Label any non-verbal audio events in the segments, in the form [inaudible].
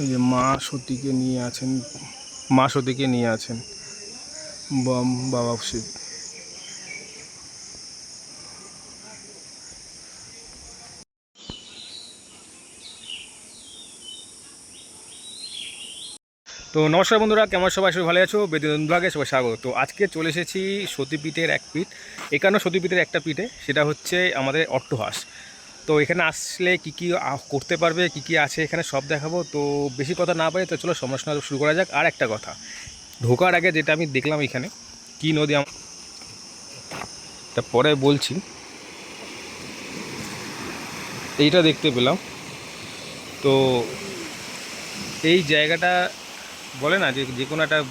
এই যে মা সতীকে নিয়ে আছেন, মা সতীকে নিয়ে আছেন বাবা শিব তো নমস্কার বন্ধুরা, কেমন সবাই? সবাই ভালো আছো? বেদিন ব্লগে সবাই স্বাগত। তো আজকে চলে এসেছি সতীপীঠের এক পিঠ এখানে সতীপীঠের একটা পিঠে, সেটা হচ্ছে আমাদের অট্টহাস। তো এখানে আসলে কি কি করতে পারবে, কি কি আছে এখানে সব দেখাবো। তো বেশি কথা না পারে তো চলো সমালোচনা শুরু করা যাক। আর একটা কথা, ঢোকার আগে যেটা আমি দেখলাম এখানে, কি নদী আম- তা পরে বলছি। এইটা দেখতে পেলাম। তো এই জায়গাটা বলে না যে যে কোনো একটা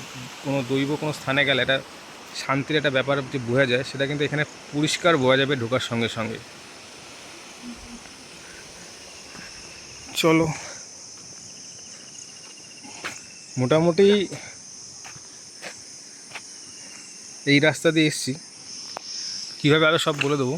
কোনো দৈব কোনো স্থানে গেলে একটা শান্তির একটা ব্যাপার যে বোঝা যায়, সেটা কিন্তু এখানে পরিষ্কার বোঝা যাবে ঢোকার সঙ্গে সঙ্গে। চলো। মোটামুটি এই রাস্তা দিয়ে এসছি। কীভাবে আরও সব বলে দেবো?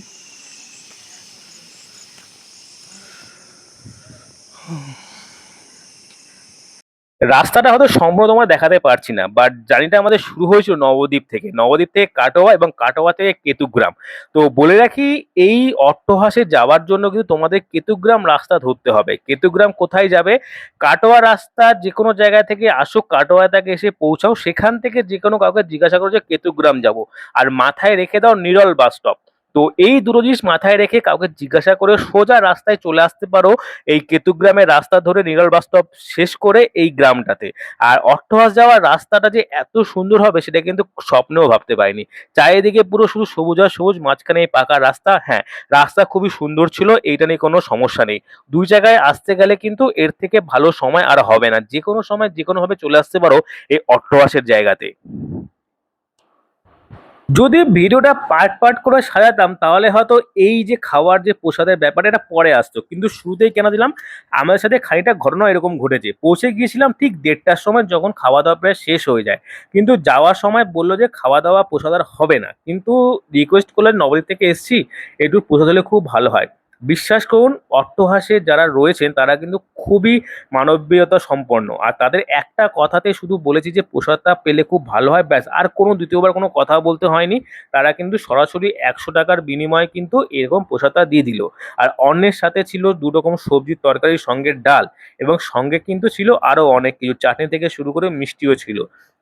রাস্তাটা হয়তো সম্পূর্ণ তোমরা দেখাতে পারছি না বাট জার্নিটা আমাদের শুরু হয়েছিল নবদ্বীপ থেকে। নবদ্বীপ থেকে কাটোয়া এবং কাটোয়া থেকে কেতুগ্রাম। তো বলে রাখি, এই অট্টহাসে যাওয়ার জন্য কিন্তু তোমাদের কেতুগ্রাম রাস্তা ধরতে হবে। কেতুগ্রাম কোথায় যাবে? কাটোয়া রাস্তা যে কোনো জায়গা থেকে আসো কাটোয়া তাকে এসে পৌঁছাও। সেখান থেকে যে কোনো কাউকে জিজ্ঞাসা করো যে, কেতুগ্রাম যাব। আর মাথায় রেখে দাও নিরল বাস স্টপ তো এই দুটো জিনিস মাথায় রেখে কাউকে জিজ্ঞাসা করে সোজা রাস্তায় চলে আসতে পারো। এই কেতুগ্রামের রাস্তা ধরে নিরল বাস্তব শেষ করে এই গ্রামটাতে। আর অট্টহাস যাওয়ার রাস্তাটা যে এত সুন্দর হবে সেটা কিন্তু স্বপ্নেও ভাবতে পারিনি। চারিদিকে পুরো শুধু সবুজ আর সবুজ, মাঝখানে এই পাকা রাস্তা হ্যাঁ রাস্তা খুবই সুন্দর ছিল, এইটা নিয়ে কোনো সমস্যা নেই। দুই জায়গায় আসতে গেলে কিন্তু এর থেকে ভালো সময় আর হবে না। যে কোনো সময় যে কোনোভাবে চলে আসতে পারো এই অট্টহাসের জায়গাতে। যদি ভিডিওটা পার্ট পার্ট করে সাজাতাম, তাহলে হয়তো এই যে খাওয়ার যে প্রসাদের ব্যাপারটা এটা পরে আসতো। কিন্তু শুরুতেই কেন দিলাম? আমাদের সাথে খানিকটা ঘটনা এরকম ঘটেছে। পৌঁছে গিয়েছিলাম ঠিক দেড়টার সময় যখন খাওয়া দাওয়া প্রায় শেষ হয়ে যায়। কিন্তু যাওয়ার সময় বলল যে খাওয়া দাওয়া প্রসাদ আর হবে না। কিন্তু রিকোয়েস্ট করলে নবদ্বীপ থেকে এসছি, একটু প্রসাদ হলে খুব ভালো হয়। বিশ্বাস করুন, অট্টহাসে যারা রয়েছেন, তারা কিন্তু খুবই মানবীয়তা সম্পন্ন। আর তাদের একটা কথাতে শুধু বলেছি যে, প্রসাদটা পেলে খুব ভালো হয়, ব্যাস। আর কোনো দ্বিতীয়বার কোনো কথা বলতে হয়নি। তারা কিন্তু সরাসরি একশো টাকার বিনিময়ে কিন্তু এরকম প্রসাদটা দিয়ে দিল। আর অন্যের সাথে ছিল দু রকম সবজির তরকারি সঙ্গে ডাল এবং সঙ্গে কিন্তু ছিল আরও অনেক কিছু। চাটনি থেকে শুরু করে মিষ্টিও ছিল।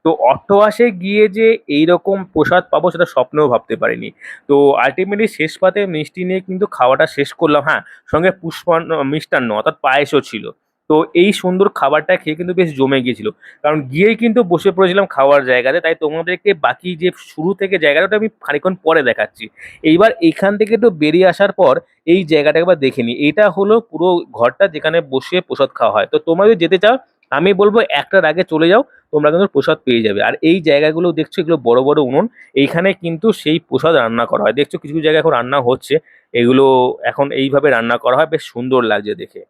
তো অট্টহাসে গিয়ে যে এইরকম প্রসাদ পাবো সেটা স্বপ্নেও ভাবতে পারিনি। তো আলটিমেটলি শেষ পাতে মিষ্টি নিয়ে কিন্তু খাওয়াটা শেষ করলাম হ্যাঁ সঙ্গে পুষ্পান্ন, মিষ্টান্ন, অর্থাৎ পায়েসও ছিল। তো এই সুন্দর খাবারটা খেয়ে কিন্তু বেশ জমে গিয়েছিল। কারণ গিয়েই কিন্তু বসে পড়েছিলাম খাওয়ার জায়গাতে, তাই তোমাদেরকে বাকি যে শুরু থেকে জায়গাটা আমি খানিকক্ষণ পরে দেখাচ্ছি। এইবার এইখান থেকে তো বেরিয়ে আসার পর এই জায়গাটা একবার দেখে নিই। এটা হলো পুরো ঘরটা যেখানে বসে প্রসাদ খাওয়া হয়। তো তোমরা যদি যেতে চাও আমি বলব একটার আগে চলে যাও, তোমরা কিন্তু প্রসাদ পেয়ে যাবে। আর এই জায়গাগুলো দেখছ, এগুলো বড় বড় উনুন। এইখানে কিন্তু সেই প্রসাদ রান্না করা হয়। দেখছ কিছু কিছু জায়গায় এখন রান্না হচ্ছে। এগুলো এখন এইভাবে রান্না করা হয়, বেশ সুন্দর লাগছে দেখে।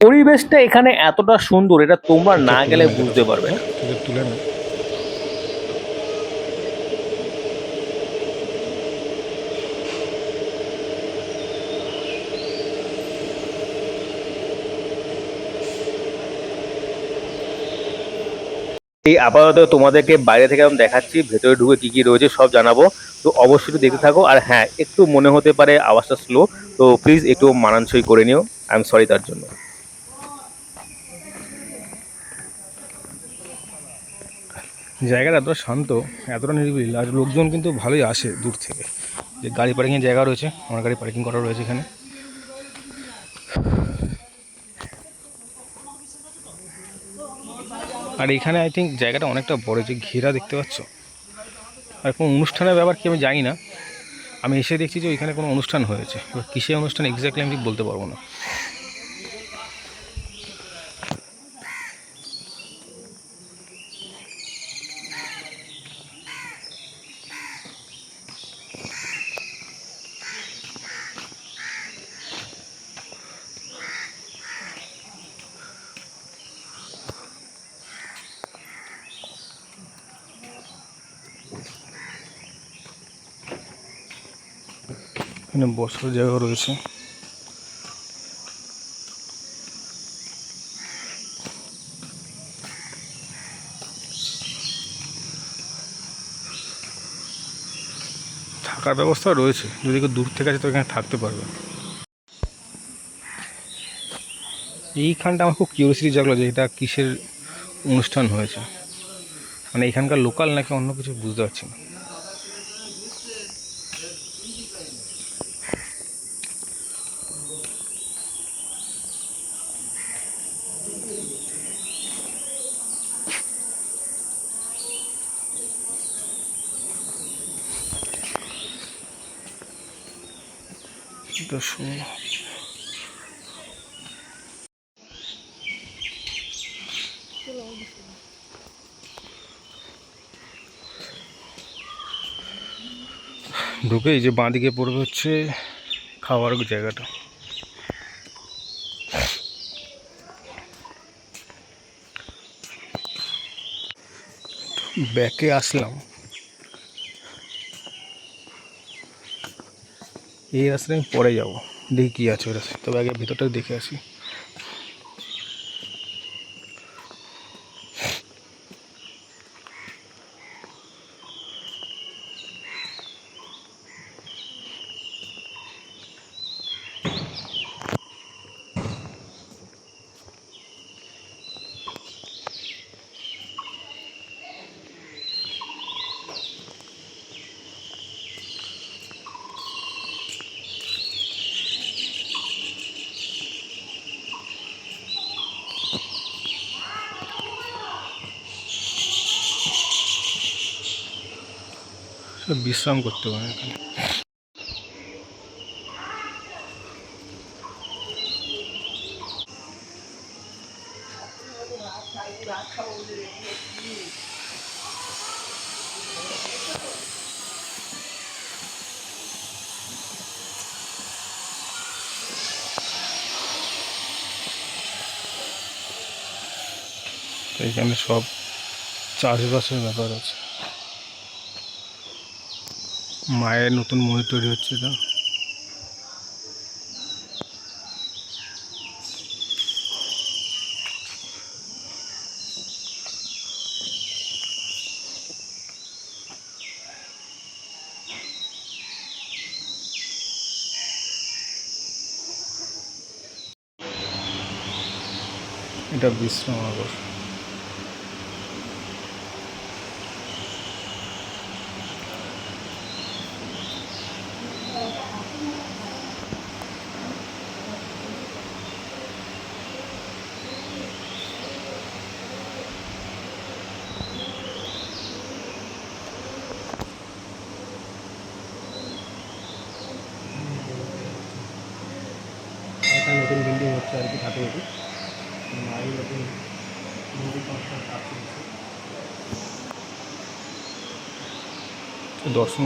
পরিবেশটা এখানে এতটা সুন্দর, এটা তোমরা না গেলে বুঝতে পারবে না। এই আপাতত তোমাদেরকে বাইরে থেকে আমি দেখাচ্ছি, ভেতরে ঢুকে কি কি রয়েছে সব জানাব। তো অবশ্যই দেখতে থাকো। আর হ্যাঁ একটু মনে হতে পারে আওয়াজটা স্লো, তো প্লিজ একটু মানানসই করে নিও। আই এম সরি তার জন্য। জায়গাটা এতটা শান্ত, এতটা নিরিবিলি, আর লোকজন কিন্তু ভালোই আসে দূর থেকে। যে গাড়ি পার্কিংয়ের জায়গা রয়েছে, আমার গাড়ি পার্কিং করা রয়েছে এখানে। আর এখানে আই থিঙ্ক জায়গাটা অনেকটা বড় যে ঘেরা দেখতে পাচ্ছ? আর কোনো অনুষ্ঠানের ব্যাপার কি আমি জানি না। আমি এসে দেখছি যে ওইখানে কোনো অনুষ্ঠান হয়েছে। এবার কিসে অনুষ্ঠান? এক্স্যাক্টলি আমি বলতে পারব না। এখানে বসার জায়গা রয়েছে। থাকার ব্যবস্থা রয়েছে। যদি কেউ দূর থেকে আছে তো এখানে থাকতে পারবে। এইখানটা আমার খুব কিউরিয়াসিটি জাগলো যে এটা কিসের অনুষ্ঠান হয়েছে? মানে এখানকার লোকাল নাকি অন্য কিছু বুঝতে পারছি না। শুনো ঢুকে এই যে বাঁদিকে পড়বে হচ্ছে খাওয়ার জায়গাটা। ব্যাকে আসলাম। এই রাস্তায় আমি পরে যাব। দেখি কী আছে ওই রাস্তায়। তবে আগে ভিতরটা দেখে আসি। বিশ্রাম করতে পারে। এখানে এখানে সব চাষবাসের ব্যাপার আছে। মায়ের নতুন মন্দির তৈরি হচ্ছে এটা এটা বিশ্রামাগর একটা নতুন বিল্ডিং হচ্ছে আর কি থাকে এটি মায়ের নতুন মন্দির সংস্কার কাজ চলছে দর্শন।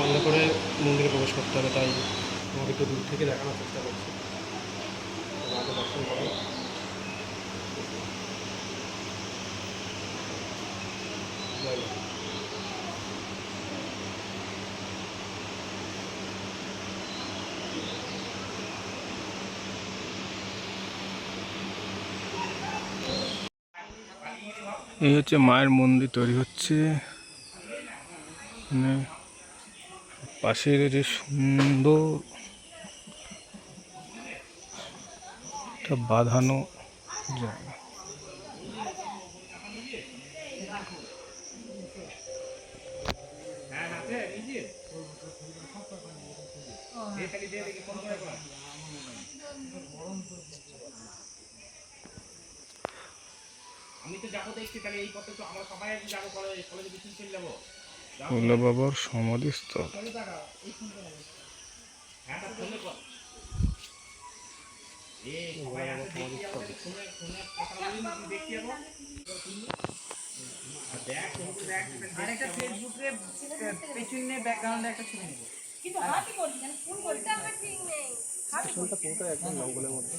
বন্ধ করে মন্দিরে প্রবেশ করতে হবে, তাই আমাকে একটু দূর থেকে দেখানোর চেষ্টা করছি। দর্শন করো। এই হচ্ছে মায়ের মন্দির তৈরি হচ্ছে। মানে পাশের যে সুন্দর বাঁধানো জায়গা। ভোলা বাবার সমাধিস্থল। আরেকটা ফেসবুকে পেছনে ব্যাকগ্রাউন্ডে একটা ছবি নেব। কিন্তু হাতি করছি না ফোন করতে আমার ঠিক নেই। পুরোটা একদম জঙ্গলের মধ্যে?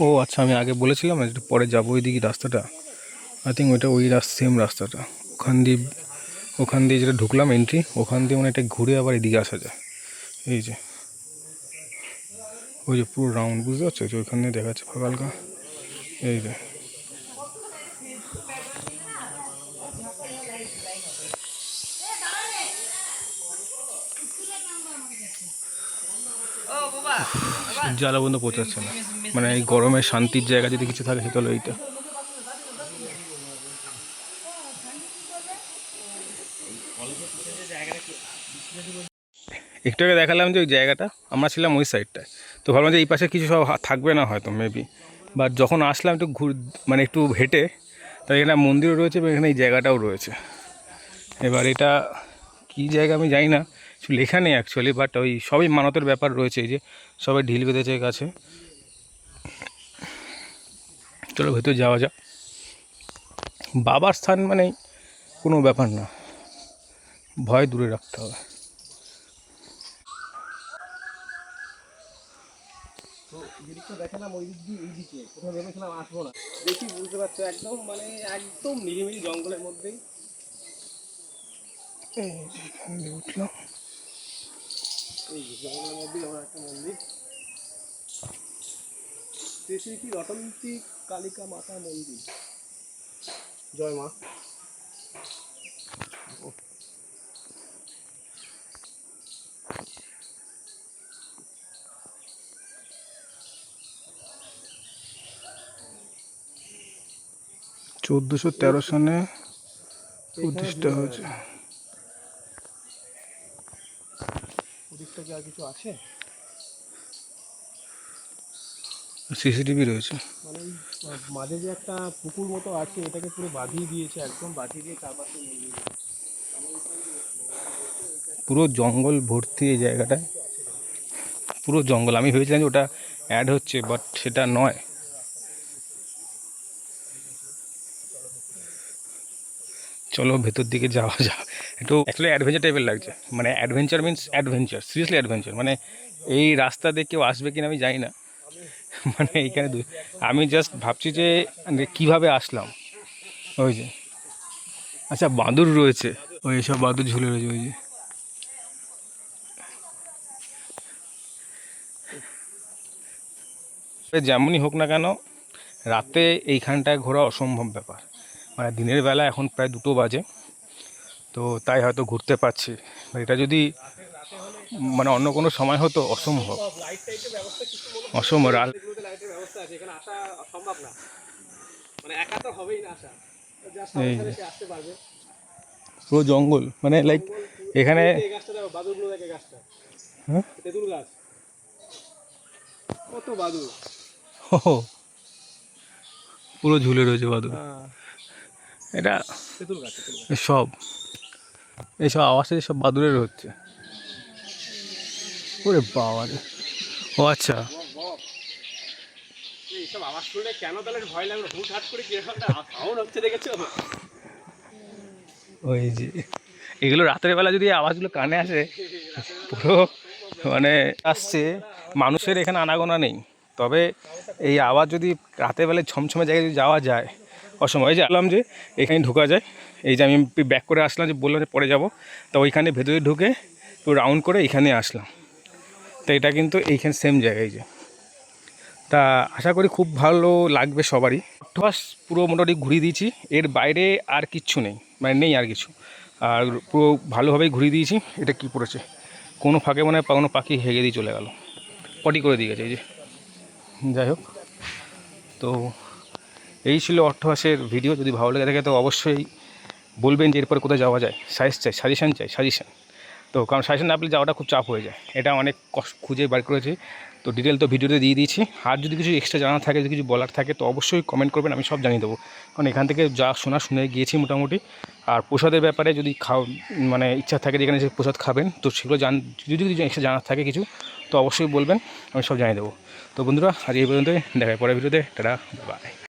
ও আচ্ছা আমি আগে বলেছিলাম একটু পরে যাব ওই দিকে রাস্তাটা। আই থিঙ্ক ওইটা ওই রাস্তা সেম রাস্তাটা। ওখান দিয়ে ওখান দিয়ে যেটা ঢুকলাম এন্ট্রি ওখান দিয়ে মানে এটা ঘুরে আবার এদিকে আসা যায়। এই যে। ওই যে পুরো রাউন্ড বুঝতে পারছ? ওইখানে দেখা যাচ্ছে ফাঁকা হালকা এই যে। জ্বালা বন্ধ পৌঁছাচ্ছে না। মানে এই গরমে শান্তির জায়গা যদি কিছু থাকে সেটা হলো এইটা একটু আগে দেখালাম যে ওই জায়গাটা, আমরা ছিলাম ওই সাইডটায় তো ভাবলাম যে এই পাশে কিছু সব থাকবে না হয়তো মেবি বা যখন আসলাম একটু ঘুর মানে একটু হেঁটে, তো এখানে মন্দিরও রয়েছে এবং এখানে এই জায়গাটাও রয়েছে। এবার এটা কী জায়গা আমি জানি না। লেখা নেই অ্যাকচুয়ালি বাট ওই সবই মানতের ব্যাপার রয়েছে এই যে সবাই ঢিল বেঁধেছে কাছে। চলো ভেতর যাওয়া যাক। বাবার স্থান মানে কোনো ব্যাপার না। ভয় দূরে রাখতে হবে। জিনিসটা দেখালাম ওই দিক দিয়ে এই কোথাও ভেবেছিলাম আসব না। দেখি বুঝতে পারছ একদম মানে একদম নিরিমিলি জঙ্গলের মধ্যেই। উঠলাম। এই জঙ্গলের মধ্যেই আমার একটা মন্দির শ্রী শ্রী কি রটন্তী কালিকা মাতা মন্দির জয় মা চোদ্দোশো তেরো সনে প্রতিষ্ঠা হয়েছে। ওদিকটা কি আর কিছু আছে? সিসিটিভি রয়েছে। মানে মাঝে যে একটা পুকুর মতো আছে এটাকে পুরো বাঁধিয়ে দিয়েছে একদম বাঁধিয়ে দিয়ে চারপাশে পুরো জঙ্গল ভর্তি এই জায়গাটায়। পুরো জঙ্গল আমি ভেবেছিলাম যে ওটা অ্যাড হচ্ছে বাট সেটা নয়। চলো ভেতর দিকে যাওয়া [laughs] যাক। একটু অ্যাকচুয়ালি অ্যাডভেঞ্চার টাইপের লাগছে। মানে adventure means adventure seriously adventure মানে এই রাস্তা দিয়ে কেউ আসবে কিনা আমি জানি না। [laughs] মানে এইখানে আমি জাস্ট ভাবছি যে কীভাবে আসলাম। ওই যে। আচ্ছা বাঁদর রয়েছে। ওই সব বাঁদর ঝুলে রয়েছে, ওই যে। যেমনই হোক না কেন, রাতে এইখানটায় ঘোরা অসম্ভব ব্যাপার। মানে দিনের বেলা এখন প্রায় দুটো বাজে তো তাই হয়তো ঘুরতে পারছি। এটা যদি মানে অন্য কোনো সময় হতো অসম্ভব। অসম্ভব রাত মানে এই পুরো জঙ্গল মানে লাইক এখানে হ্যাঁ? পুরো ঝুলে রয়েছে বাদুর এটা সব এইসব আওয়াজটা সব বাদুরের হচ্ছে। ওরে বাবা রে ও আচ্ছা। এইসব আওয়াজ শুনলে কেন তাহলে ভয় লাগল হুট করে কীরকম সাউন্ড হচ্ছে দেখেছ? ওই যে এগুলো রাতের বেলা যদি আওয়াজগুলো কানে আসে পুরো মানে আসছে মানুষের এখানে আনাগোনা নেই। তবে এই আওয়াজ যদি রাতের বেলায় ছমছমে জায়গায় যদি যাওয়া যায় অসময় যে বললাম যে এখানে ঢোকা যায়। এই যে আমি ব্যাক করে আসলাম যে বললাম যে পরে যাব। তো ওইখানে ভেতরে ঢুকে তো রাউন্ড করে এখানে আসলাম। তো এটা কিন্তু এইখানে সেম জায়গায় যে। তা আশা করি খুব ভালো লাগবে সবারই। অট্টহাস পুরো মোটামুটি ঘুরিয়ে দিয়েছি। এর বাইরে আর কিচ্ছু নেই। মানে নেই আর কিছু। আর পুরো ভালোভাবেই ঘুরিয়ে দিয়েছি। এটা কি পড়েছে? কোনো ফাঁকে মনে হয় কোনো পাখি হেগে দিয়ে চলে গেল। পটি করে দিয়ে গেছে, এই যে। যাই হোক। তো এই ছিল অট্টহাসের ভিডিও। যদি ভালো লেগে থাকে, তো অবশ্যই বলবেন যে এরপরে কোথায় যাওয়া যায়। সাজেস্ট চাই, সাজেশান চাই, সাজেশান। তো কারণ সাজেশান না পেলে যাওয়াটা খুব চাপ হয়ে যায়। এটা অনেক খুঁজে বার করেছি। তো ডিটেল তো ভিডিওতে দিয়ে দিয়েছি। আর যদি কিছু এক্সট্রা জানা থাকে, যদি কিছু বলার থাকে, তো অবশ্যই কমেন্ট করবেন, আমি সব জানিয়ে দেবো। কারণ এখান থেকে যা শোনা, শুনে গিয়েছি মোটামুটি। আর প্রসাদের ব্যাপারে যদি খাও মানে ইচ্ছা থাকে যেখানে যে প্রসাদ খাবেন, তো সেগুলো জান যদি কিছু এক্সট্রা জানার থাকে কিছু, তো অবশ্যই বলবেন, আমি সব জানিয়ে দেবো। তো বন্ধুরা, আজ এই পর্যন্ত দেখা পরের ভিডিওতে। Tata bye